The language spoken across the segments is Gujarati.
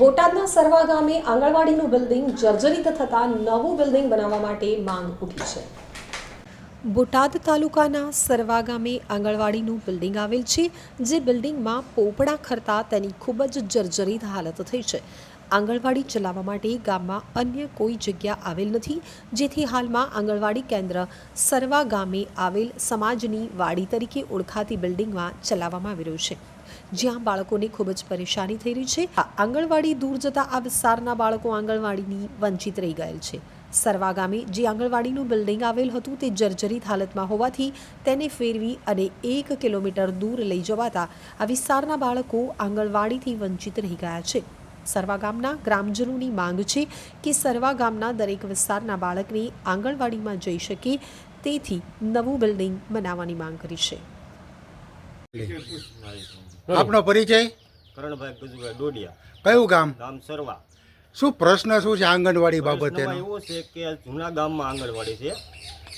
બોટાદના સરવા ગામે આંગણવાડીનું બિલ્ડિંગ જર્જરિત થતાં નવું બિલ્ડિંગ બનાવવા માટે માંગ ઉઠી છે. બોટાદ તાલુકાના સરવા ગામે આંગણવાડીનું બિલ્ડિંગ આવેલ છે, જે બિલ્ડિંગમાં પોપડા ખરતા તેની ખૂબ જ જર્જરિત હાલત થઈ છે. આંગણવાડી ચલાવવા માટે ગામમાં અન્ય કોઈ જગ્યા આવેલ નથી, જેથી હાલમાં આંગણવાડી કેન્દ્ર સરવા ગામે આવેલ સમાજની વાડી તરીકે ઓળખાતી બિલ્ડિંગમાં ચલાવવામાં આવી રહ્યું છે. જ્યાં બાળકોને ખૂબ જ પરેશાની થઈ રહી છે. આંગણવાડી દૂર જતા આ વિસ્તારના બાળકો આંગણવાડીની વંચિત રહી ગયેલ છે. સરવા ગામે જે આંગણવાડીનું બિલ્ડિંગ આવેલ હતું તે જર્જરિત હાલતમાં હોવાથી તેને ફેરવી અને એક કિલોમીટર દૂર લઈ જવાતા આ વિસ્તારના બાળકો આંગણવાડીથી વંચિત રહી ગયા છે. સરવા ગામના ગ્રામજનોની માંગ છે કે સરવા ગામના દરેક વિસ્તારના બાળકને આંગણવાડીમાં જઈ શકે, તેથી નવું બિલ્ડિંગ બનાવવાની માંગ કરી છે. આપનો પરિચય? કરણભાઈ ગજુભાઈ ડોડિયા. કયું ગામ? ગામ સરવા. શું પ્રશ્ન શું છે આંગણવાડી બાબતે એવો છે કે જૂના ગામમાં આંગણવાડી છે.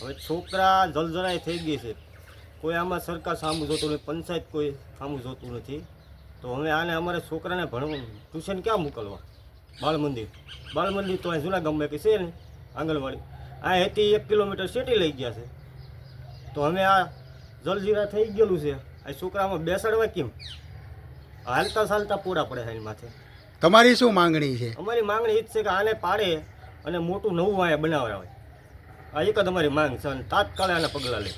હવે છોકરા જલજરાય થઈ ગઈ છે. કોઈ આમાં સરકાર સામું જોતું નથી પંચાયત કોઈ સામું જોતું નથી. તો હવે આને અમારે છોકરાને ભણવું ટ્યુશન ક્યાં મોકલવા? બાળ મંદિર. બાળ મંદિર તો અહીં જૂના ગામમાં કે છે ને આંગણવાડી. આ હેતી એક કિલોમીટર સેટી લઈ ગયા છે. તો હવે આ જલજીરા થઈ ગયેલું છે. આ છોકરામાં બેસાડવા કેમ? હાલતા ચાલતા પૂરા પડે છે એની માથે. તમારી શું માંગણી છે? અમારી માંગણી એ જ છે કે આને પાડે અને મોટું નવું અહીંયા બનાવડાવે. આ એક જ અમારી માંગ છે અને તાત્કાલિક આના પગલાં લે.